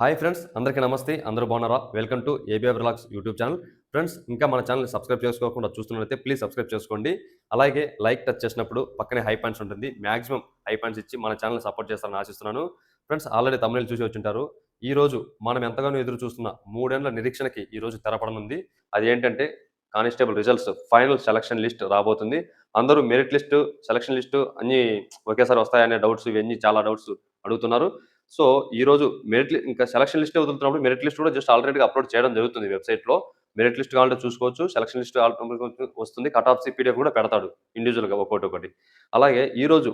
Hi friends అందరికీ నమస్తే అందరూ బాగున్నారా? Welcome to ABR relax YouTube channel friends ఇంకా మన ఛానల్ని సబ్స్క్రైబ్ చేసుకోకుండా చూస్తున్నట్లయితే ప్లీజ్ సబ్స్క్రైబ్ చేసుకోండి. అలాగే లైక్ టచ్ చేసినప్పుడు పక్కనే హై పాయింట్స్ ఉంటుంది. మాక్సిమం హై పాయింట్స్ ఇచ్చి మన ఛానల్ని సపోర్ట్ చేస్తారని ఆశిస్తున్నాను. ఫ్రెండ్స్ ఆల్రెడీ తమిళ చూసి వచ్చింటారు. ఈ రోజు మనం ఎంతగానో ఎదురు చూస్తున్న మూడేళ్ళ నిరీక్షణకి ఈ రోజు తెరపడనుంది. అది ఏంటంటే constable results final selection list రాబోతుంది. అందరూ మెరిట్ లిస్టు సెలక్షన్ లిస్టు అన్నీ ఒకేసారి వస్తాయనే డౌట్స్ ఇవన్నీ చాలా డౌట్స్ అడుగుతున్నారు. సో ఈ రోజు మెరిట్ ఇంకా సెలక్షన్ లిస్ట్ వదులుతున్నప్పుడు మెరిట్ లిస్ట్ కూడా జస్ట్ ఆల్రెడీగా అప్లోడ్ చేయడం జరుగుతుంది వెబ్సైట్లో మెరిట్ లిస్ట్ కావాలంటే చూసుకోవచ్చు సెలక్షన్ లిస్ట్ వస్తుంది కట్ ఆఫ్ పీడిఎఫ్ కూడా పెడతాడు ఇండివిజువల్గా ఒకటి ఒకటి. అలాగే ఈ రోజు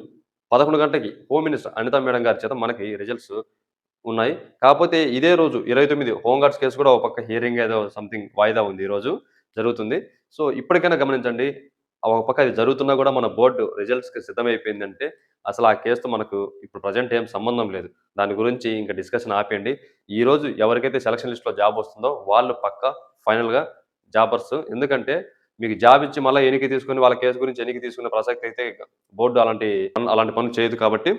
పదకొండు గంటకి హోమ్ మినిస్టర్ అనితా మేడం గారి చేత మనకి రిజల్ట్స్ ఉన్నాయి. కాకపోతే ఇదే రోజు ఇరవై తొమ్మిది హోంగార్డ్స్ కేసు కూడా ఒక పక్క హియరింగ్ ఏదో సంథింగ్ వాయిదా ఉంది ఈరోజు జరుగుతుంది. సో ఇప్పటికైనా గమనించండి ఒక పక్క అది జరుగుతున్నా కూడా మన బోర్డు రిజల్ట్స్కి సిద్ధమైపోయిందంటే అసలు ఆ కేసుతో మనకు ఇప్పుడు ప్రజెంట్ ఏం సంబంధం లేదు. దాని గురించి ఇంకా డిస్కషన్ ఆపేయండి. ఈ రోజు ఎవరికైతే సెలక్షన్ లిస్ట్లో జాబ్ వస్తుందో వాళ్ళు పక్క ఫైనల్గా జాబర్స్. ఎందుకంటే మీకు జాబ్ ఇచ్చి మళ్ళీ ఎన్నిక తీసుకుని వాళ్ళ కేసు గురించి ఎన్నిక తీసుకునే ప్రసక్తి అయితే బోర్డు అలాంటి అలాంటి పనులు చేయదు కాబట్టి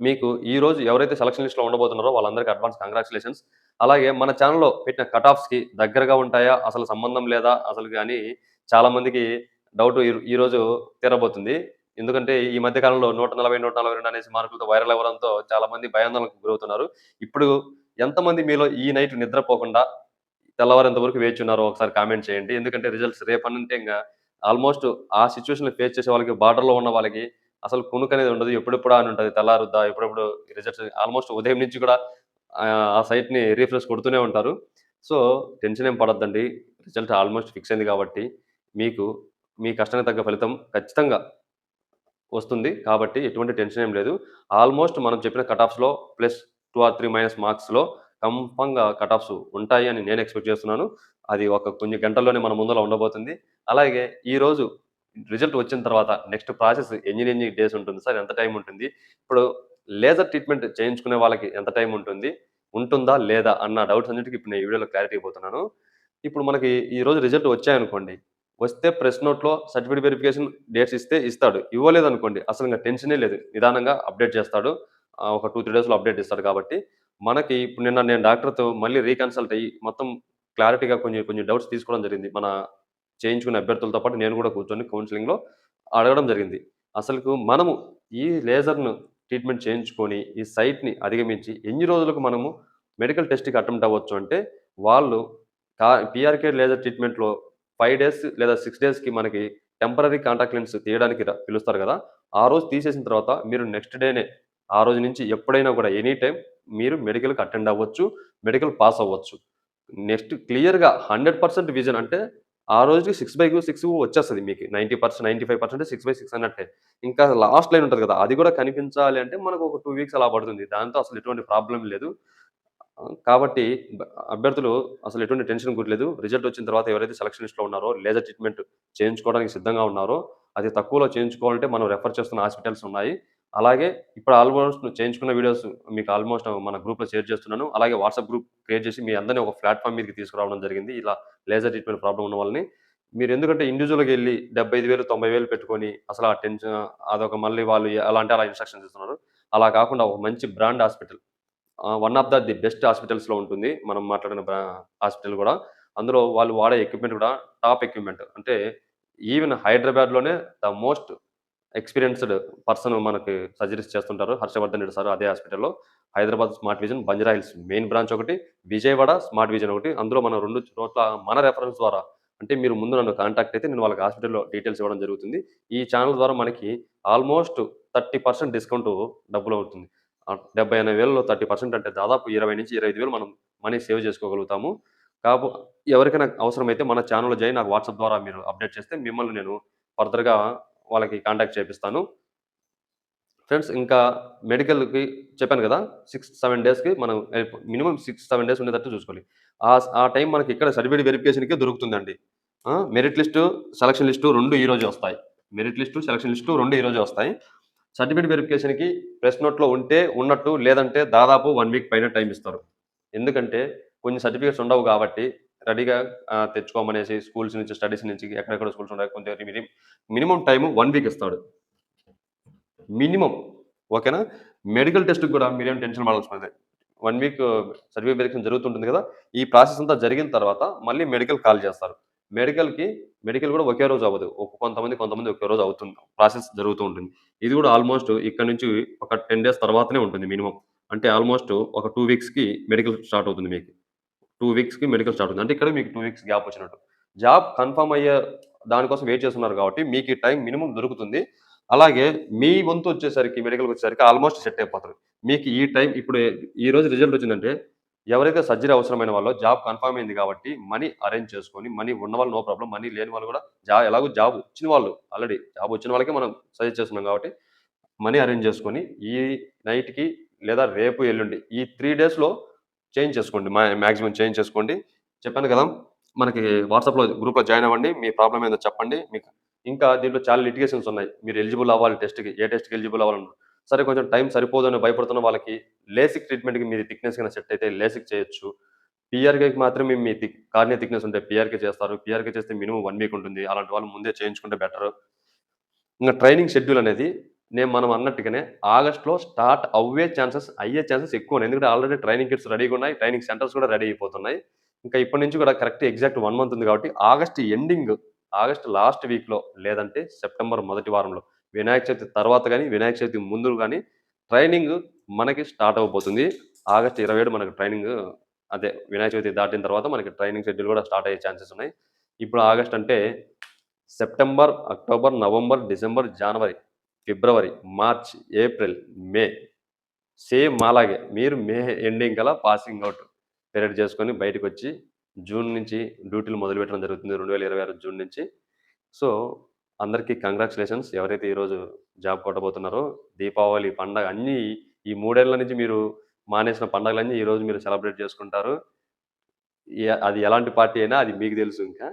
మీకు ఈ రోజు ఎవరైతే సెలక్షన్ లిస్ట్లో ఉండబోతున్నారో వాళ్ళందరికీ అడ్వాన్స్ కంగ్రాచులేషన్స్. అలాగే మన ఛానల్లో పెట్టిన కట్ ఆఫ్స్కి దగ్గరగా ఉంటాయా? అసలు సంబంధం లేదా? అసలు కానీ చాలామందికి డౌట్ ఈ రోజు తీరబోతుంది. ఎందుకంటే ఈ మధ్య కాలంలో నూట నలభై నూట నలభై రెండు అనేసి మార్కులతో వైరల్ అవ్వడంతో చాలా మంది భయాందోళనకు గురవుతున్నారు. ఇప్పుడు ఎంతమంది మీలో ఈ నైట్ నిద్రపోకుండా తెల్లవారేంత వరకు వేచి ఉన్నారో ఒకసారి కామెంట్ చేయండి. ఎందుకంటే రిజల్ట్స్ రేపనంటే ఇంకా ఆల్మోస్ట్ ఆ సిచ్యువేషన్ ఫేస్ చేసే వాళ్ళకి బార్డర్లో ఉన్న వాళ్ళకి అసలు కునుకు అనేది ఉండదు. ఎప్పుడెప్పుడు అని ఉంటుంది తెల్లారుద్దా ఎప్పుడెప్పుడు రిజల్ట్స్ ఆల్మోస్ట్ ఉదయం నుంచి కూడా ఆ, ఆ సైట్ని రీఫ్రెష్ కొడుతూనే ఉంటారు. సో టెన్షన్ ఏం పడద్దండి. రిజల్ట్ ఆల్మోస్ట్ ఫిక్స్ అయింది కాబట్టి మీకు మీ కష్టానికి తగ్గ ఫలితం ఖచ్చితంగా వస్తుంది. కాబట్టి ఎటువంటి టెన్షన్ ఏం లేదు. ఆల్మోస్ట్ మనం చెప్పిన కటాఫ్స్లో plus two or three minus మార్క్స్లో కంఫర్మ్గా కటాఫ్స్ ఉంటాయి అని నేను ఎక్స్పెక్ట్ చేస్తున్నాను. అది ఒక కొన్ని గంటల్లోనే మన ముందర ఉండబోతుంది. అలాగే ఈరోజు రిజల్ట్ వచ్చిన తర్వాత నెక్స్ట్ ప్రాసెస్ ఎన్ని ఎన్ని డేస్ ఉంటుంది సార్. ఎంత టైం ఉంటుంది? ఇప్పుడు లేజర్ ట్రీట్మెంట్ చేయించుకునే వాళ్ళకి ఎంత టైం ఉంటుంది? ఉంటుందా లేదా అన్న డౌట్స్ అన్నిటికీ ఇప్పుడు నేను ఈ వీడియోలో క్లారిటీ పోతున్నాను ఇప్పుడు మనకి ఈ రోజు రిజల్ట్ వచ్చాయనుకోండి. వస్తే ప్రెస్ నోట్లో సర్టిఫికేట్ వెరిఫికేషన్ డేట్స్ ఇస్తే ఇస్తాడు. ఇవ్వలేదు అనుకోండి అసలు ఇంకా టెన్షనే లేదు. నిదానంగా అప్డేట్ చేస్తాడు. ఒక టూ త్రీ డేస్లో అప్డేట్ ఇస్తాడు కాబట్టి మనకి ఇప్పుడు నిన్న నేను డాక్టర్తో మళ్ళీ రీకన్సల్ట్ అయ్యి మొత్తం క్లారిటీగా కొంచెం కొంచెం డౌట్స్ తీసుకోవడం జరిగింది. మన చేయించుకునే అభ్యర్థులతో పాటు నేను కూడా కూర్చొని కౌన్సిలింగ్లో అడగడం జరిగింది. అసలు మనము ఈ లేజర్ను ట్రీట్మెంట్ చేయించుకొని ఈ సైట్ని అధిగమించి ఎన్ని రోజులకు మనము మెడికల్ టెస్ట్కి అటెంప్ట్ అవ్వచ్చు అంటే వాళ్ళు కా పిఆర్కే లేజర్ ట్రీట్మెంట్లో ఫైవ్ డేస్ లేదా సిక్స్ డేస్కి మనకి టెంపరీ కాంటాక్ట్ లెన్స్ తీయడానికి పిలుస్తారు కదా. ఆ రోజు తీసేసిన తర్వాత మీరు నెక్స్ట్ డేనే ఆ రోజు నుంచి ఎప్పుడైనా కూడా ఎనీ టైం మీరు మెడికల్కి అటెండ్ అవ్వచ్చు మెడికల్ పాస్ అవ్వచ్చు. నెక్స్ట్ క్లియర్గా హండ్రెడ్ పర్సెంట్ విజన్ అంటే ఆ రోజుకి సిక్స్ బై సిక్స్ వచ్చేస్తుంది మీకు. Ninety percent ninety five percent six by six అన్నట్టే. ఇంకా లాస్ట్ లైన్ ఉంటుంది కదా అది కూడా కనిపించాలి అంటే మనకు ఒక టూ వీక్స్ అలా పడుతుంది. దాంతో అసలు ఎటువంటి ప్రాబ్లం లేదు. కాబట్టి అభ్యర్థులు అసలు ఎటువంటి టెన్షన్ గురలేదు రిజల్ట్ వచ్చిన తర్వాత ఎవరైతే సెలక్షన్ లిస్ట్లో ఉన్నారో లేజర్ ట్రీట్మెంట్ చేయించుకోవడానికి సిద్ధంగా ఉన్నారో అది తక్కువలో చేయించుకోవాలంటే మనం రెఫర్ చేస్తున్న హాస్పిటల్స్ ఉన్నాయి. అలాగే ఇప్పుడు ఆల్మోస్ట్ చేయించుకున్న వీడియోస్ మీకు ఆల్మోస్ట్ మన గ్రూప్లో షేర్ చేస్తున్నాను. అలాగే వాట్సాప్ గ్రూప్ క్రియేట్ చేసి మీ అందరినీ ఒక ప్లాట్ఫామ్ మీదకి తీసుకురావడం జరిగింది. ఇలా లేజర్ ట్రీట్మెంట్ ప్రాబ్లం ఉన్న వాళ్ళని. మీరు ఎందుకంటే ఇండివిజువల్గా వెళ్ళి డెబ్బై ఐదు వేలు తొంభై వేలు పెట్టుకొని అసలు ఆ టెన్షన్ అదొక మళ్ళీ వాళ్ళు ఎలా అంటే అలా ఇన్స్ట్రక్షన్స్ ఇస్తున్నారు. అలా కాకుండా ఒక మంచి brand hospital one of the the best హాస్పిటల్స్లో ఉంటుంది. మనం మాట్లాడిన హాస్పిటల్ కూడా. అందులో వాళ్ళు వాడే ఎక్విప్మెంట్ కూడా టాప్ ఎక్విప్మెంట్ అంటే ఈవెన్ హైదరాబాద్లోనే ద మోస్ట్ ఎక్స్పీరియన్స్డ్ పర్సన్ మనకి సజెస్ట్ చేస్తుంటారు. హర్షవర్ధన్ రెడ్డి సార్ అదే హాస్పిటల్లో Hyderabad smart vision Banjara Hills main branch ఒకటి విజయవాడ స్మార్ట్ విజన్ ఒకటి. అందులో మనం రెండు చోట్ల మన రెఫరెన్స్ ద్వారా అంటే మీరు ముందు నన్ను కాంటాక్ట్ అయితే నేను వాళ్ళకి హాస్పిటల్లో డీటెయిల్స్ ఇవ్వడం జరుగుతుంది. ఈ ఛానల్ ద్వారా మనకి ఆల్మోస్ట్ థర్టీ పర్సెంట్ డిస్కౌంట్ డబ్బులు అవుతుంది. డెబ్బై ఎనభై వేలలో థర్టీ పర్సెంట్ అంటే దాదాపు ఇరవై నుంచి ఇరవై ఐదు వేలు మనం మనీ సేవ్ చేసుకోగలుగుతాము. కాపు ఎవరికైనా అవసరమైతే మన ఛానల్ జాయిన్ నాకు వాట్సాప్ ద్వారా మీరు అప్డేట్ చేస్తే మిమ్మల్ని నేను ఫర్దర్గా వాళ్ళకి కాంటాక్ట్ చేపిస్తాను. ఫ్రెండ్స్ ఇంకా మెడికల్కి చెప్పాను కదా సిక్స్ సెవెన్ డేస్కి మనం మినిమం సిక్స్ సెవెన్ డేస్ ఉండేటట్టు చూసుకోవాలి. ఆ ఆ టైం మనకి ఇక్కడ సర్టిఫికేట్ వెరిఫికేషన్కి దొరుకుతుందండి. మెరిట్ లిస్టు సెలక్షన్ లిస్టు రెండు ఈరోజు వస్తాయి. మెరిట్ లిస్టు సెలక్షన్ లిస్టు రెండు ఈ రోజు వస్తాయి. సర్టిఫికేట్ వెరిఫికేషన్కి ప్రెస్ నోట్లో ఉంటే ఉన్నట్టు లేదంటే దాదాపు వన్ వీక్ పైన టైం ఇస్తారు. ఎందుకంటే కొన్ని సర్టిఫికేట్స్ ఉండవు కాబట్టి రెడీగా తెచ్చుకోమనేసి స్కూల్స్ నుంచి స్టడీస్ నుంచి ఎక్కడెక్కడ స్కూల్స్ ఉన్నాయి కొంచెం మినిమం టైం వన్ వీక్ ఇస్తాడు. మినిమం ఓకేనా? మెడికల్ టెస్ట్కి కూడా మీరేం టెన్షన్ పడాల్సిన ఉంటుంది వన్ వీక్ సర్టిఫికేట్ వెరిఫికేషన్ జరుగుతుంటుంది కదా ఈ ప్రాసెస్ అంతా జరిగిన తర్వాత మళ్ళీ మెడికల్ కాల్ చేస్తారు. మెడికల్కి మెడికల్ కూడా ఒకే రోజు అవ్వదు. ఒక కొంతమంది కొంతమంది ఒకే రోజు అవుతుంది. ప్రాసెస్ జరుగుతూ ఉంటుంది. ఇది కూడా ఆల్మోస్ట్ ఇక్కడ నుంచి ఒక టెన్ డేస్ తర్వాతనే ఉంటుంది మినిమం. అంటే ఆల్మోస్ట్ ఒక టూ వీక్స్కి మెడికల్ స్టార్ట్ అవుతుంది మీకు. టూ వీక్స్కి మెడికల్ స్టార్ట్ అవుతుంది. అంటే ఇక్కడ మీకు టూ వీక్స్ గ్యాప్ వచ్చినట్టు. జాబ్ కన్ఫర్మ్ అయ్యే దానికోసం వెయిట్ చేస్తున్నారు కాబట్టి మీకు ఈ టైం మినిమం దొరుకుతుంది. అలాగే మీ వంతు వచ్చేసరికి మెడికల్కి వచ్చేసరికి ఆల్మోస్ట్ సెట్ అయిపోతారు మీకు ఈ టైం ఇప్పుడు ఈ రోజు రిజల్ట్ వచ్చిందంటే ఎవరైతే సర్జరీ అవసరమైన వాళ్ళు జాబ్ కన్ఫర్మ్ అయింది కాబట్టి మనీ అరేంజ్ చేసుకొని మనీ ఉన్న వాళ్ళు నో ప్రాబ్లం మనీ లేని వాళ్ళు కూడా జాబ్ ఎలాగో జాబ్ వచ్చిన వాళ్ళు ఆల్రెడీ జాబ్ వచ్చిన వాళ్ళకే మనం సజెస్ట్ చేస్తున్నాం కాబట్టి మనీ అరేంజ్ చేసుకొని ఈ నైట్కి లేదా రేపు ఎల్లుండి ఈ త్రీ డేస్లో చేంజ్ చేసుకోండి మా మ్యాక్సిమం చేంజ్ చేసుకోండి. చెప్పాను కదా మనకి వాట్సాప్లో గ్రూప్లో జాయిన్ అవ్వండి మీ ప్రాబ్లం ఏందో చెప్పండి. మీకు ఇంకా దీంట్లో చాలా లిటిగేషన్స్ ఉన్నాయి. మీరు ఎలిజిబుల్ అవ్వాలి టెస్ట్కి ఏ టెస్ట్కి ఎలిజిబుల్ అవ్వాలన్నా. సరే కొంచెం టైం సరిపోదని భయపడుతున్న వాళ్ళకి లేసిక్ ట్రీట్మెంట్కి మీది థిక్నెస్ కింద సెట్ అయితే లేసిక్ చేయొచ్చు. పిఆర్కేకి మాత్రమే మీ థిక్ కార్నియా థిక్నెస్ ఉంటే పిఆర్కే చేస్తారు. పిఆర్కే చేస్తే మినిమం వన్ వీక్ ఉంటుంది. అలాంటి వాళ్ళు ముందే చేయించుకుంటే బెటర్ ఇంకా ట్రైనింగ్ షెడ్యూల్ అనేది నేను మనం అన్నట్టుగానే ఆగస్ట్లో స్టార్ట్ అవ్వే ఛాన్సెస్ అయ్యే ఛాన్సెస్ ఎక్కువ ఉన్నాయి ఎందుకంటే ఆల్రెడీ ట్రైనింగ్ కిట్స్ రెడీగా ఉన్నాయి ట్రైనింగ్ సెంటర్స్ కూడా రెడీ అయిపోతున్నాయి. ఇంకా ఇప్పటి నుంచి కూడా కరెక్ట్ ఎగ్జాక్ట్ వన్ మంత్ ఉంది కాబట్టి ఆగస్ట్ ఎండింగ్ ఆగస్ట్ లాస్ట్ వీక్లో లేదంటే సెప్టెంబర్ మొదటి వారంలో. వినాయక చవితి తర్వాత కానీ వినాయక చవితి ముందు కానీ ట్రైనింగ్ మనకి స్టార్ట్ అవ్వబోతుంది ఆగస్ట్ ఇరవై ఏడు మనకి ట్రైనింగ్ అదే వినాయక చవితి దాటిన తర్వాత మనకి ట్రైనింగ్ షెడ్యూల్ కూడా స్టార్ట్ అయ్యే ఛాన్సెస్ ఉన్నాయి. ఇప్పుడు ఆగస్ట్ అంటే సెప్టెంబర్ అక్టోబర్ నవంబర్ డిసెంబర్ జనవరి ఫిబ్రవరి మార్చ్ ఏప్రిల్ మే. సేమ్ అలాగే మీరు మే ఎండింగ్ కల పాసింగ్ అవుట్ పీరియడ్ చేసుకొని బయటకు వచ్చి జూన్ నుంచి డ్యూటీలు మొదలు పెట్టడం జరుగుతుంది. రెండు వేల ఇరవై ఆరు జూన్ నుంచి. సో అందరికీ కంగ్రాచులేషన్స్. ఎవరైతే ఈరోజు జాబ్ కొట్టబోతున్నారో దీపావళి పండగ అన్నీ ఈ మూడేళ్ళ నుంచి మీరు మానేసిన పండగలన్నీ ఈరోజు మీరు సెలబ్రేట్ చేసుకుంటారు. అది ఎలాంటి పార్టీ అయినా అది మీకు తెలుసు ఇంకా.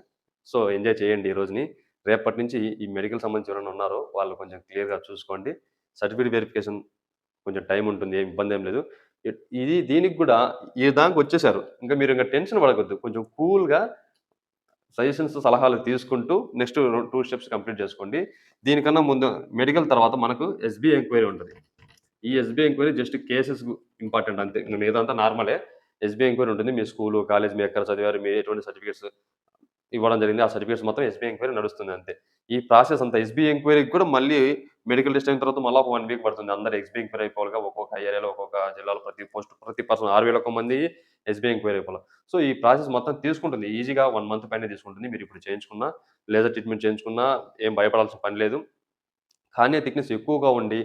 సో ఎంజాయ్ చేయండి ఈ రోజుని. రేపటి నుంచి ఈ మెడికల్ సంబంధించి ఎవరైనా ఉన్నారో వాళ్ళు కొంచెం క్లియర్గా చూసుకోండి. సర్టిఫికేట్ వెరిఫికేషన్ కొంచెం టైం ఉంటుంది ఏం ఇబ్బంది ఏం లేదు. ఇది దీనికి కూడా ఈ దానికి వచ్చేసారు. ఇంకా మీరు ఇంకా టెన్షన్ పడకూడదు కొంచెం కూల్గా సజెషన్స్ సలహాలు తీసుకుంటూ నెక్స్ట్ టూ స్టెప్స్ కంప్లీట్ చేసుకోండి. దీనికన్నా ముందు మెడికల్ తర్వాత మనకు ఎస్బీఐ ఎంక్వైరీ ఉంటుంది. ఈ SBI enquiry just cases important అంతే. మీదంతా నార్మలే. ఎస్బీఐ ఎంక్వైరీ ఉంటుంది. మీ స్కూలు కాలేజ్ మీ ఎక్కడ చదివారు మీ ఎటువంటి సర్టిఫికేట్స్ ఇవ్వడం జరిగింది ఆ సర్టిఫికేట్స్ మొత్తం ఎస్బీఐ ఎంక్వైరీ నడుస్తుంది అంతే. ఈ ప్రాసెస్ అంతా ఎస్బీఐ ఎంక్వైరీకి కూడా మళ్ళీ మెడికల్ టెస్ట్ అయిన తర్వాత మళ్ళీ ఒక వన్ వీక్ పడుతుంది. అందరు ఎస్బీఐ ఎంక్వైరీ అయిపోవాలిగా ఒక్కొక్క ఏరియాలో ఒక్కొక్క జిల్లాలో ప్రతి పోస్ట్ ప్రతి పర్సన్ ఆరు వేల ఒక మంది ఎస్బీఐ ఎంక్వైరీ అయిపోవాలి. సో ఈ ప్రాసెస్ మొత్తం తీసుకుంటుంది. ఈజీగా వన్ మంత్ పైన తీసుకుంటుంది. మీరు ఇప్పుడు చేయించుకున్నా లేజర్ ట్రీట్మెంట్ చేయించుకున్నా ఏం భయపడాల్సిన పని లేదు. కానీ థిక్నెస్ ఎక్కువగా ఉండి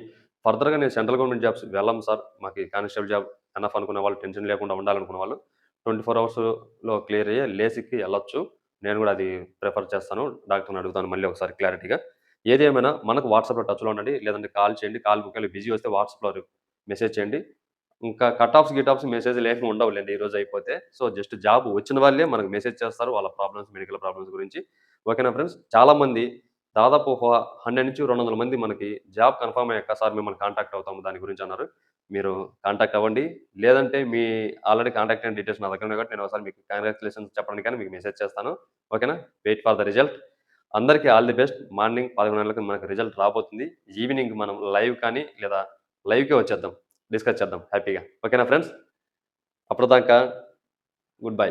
ఫర్దర్గా నేను సెంట్రల్ గవర్నమెంట్ జాబ్స్ వెళ్ళాం సార్. మాకు కానిస్టేబుల్ జాబ్ ఎనఫ్ అనుకునే వాళ్ళు టెన్షన్ లేకుండా ఉండాలనుకున్న వాళ్ళు. ట్వంటీ ఫోర్ అవర్స్లో క్లియర్ అయ్యే లేసిక్కి వెళ్ళొచ్చు. నేను కూడా అది ప్రిఫర్ చేస్తాను. డాక్టర్ని అడుగుతాను మళ్ళీ ఒకసారి క్లారిటీగా. ఏది ఏమైనా మనకు వాట్సాప్లో టచ్లో ఉండండి. లేదంటే కాల్ చేయండి. కాల్ బుక్ బిజీ వస్తే వాట్సాప్లో మెసేజ్ చేయండి. ఇంకా కట్ ఆఫ్స్ గిట్ ఆఫ్స్ మెసేజ్ లేకుండా ఉండవులేండి ఈరోజు అయిపోతే. సో జస్ట్ జాబ్ వచ్చిన వాళ్ళే మనకు మెసేజ్ చేస్తారు వాళ్ళ ప్రాబ్లమ్స్ మెడికల్ ప్రాబ్లమ్స్ గురించి. ఓకేనా ఫ్రెండ్స్ చాలామంది దాదాపు హండ్రెడ్ నుంచి రెండు వందల మంది మనకి జాబ్ కన్ఫర్మ్ అయ్యాక సార్ మిమ్మల్ని కాంటాక్ట్ అవుతాము దాని గురించి అన్నారు. మీరు కాంటాక్ట్ అవ్వండి. లేదంటే మీ ఆల్రెడీ కాంటాక్ట్ అయిన డీటెయిల్స్ నా దగ్గర ఉన్నాయి కాబట్టి నేను ఒకసారి మీకు కంగ్రాచులేషన్స్ చెప్పడానికి కానీ మీకు మెసేజ్ చేస్తాను. ఓకేనా వెయిట్ ఫర్ ద రిజల్ట్ అందరికీ ఆల్ ది బెస్ట్ మార్నింగ్ పదకొండు గంటలకు మనకు రిజల్ట్ రాబోతుంది. ఈవినింగ్ మనం లైవ్ కానీ లేదా లైవ్కే వచ్చేద్దాం. డిస్కస్ చేద్దాం హ్యాపీగా. ఓకేనా ఫ్రెండ్స్? అప్పటిదాకా గుడ్ బై.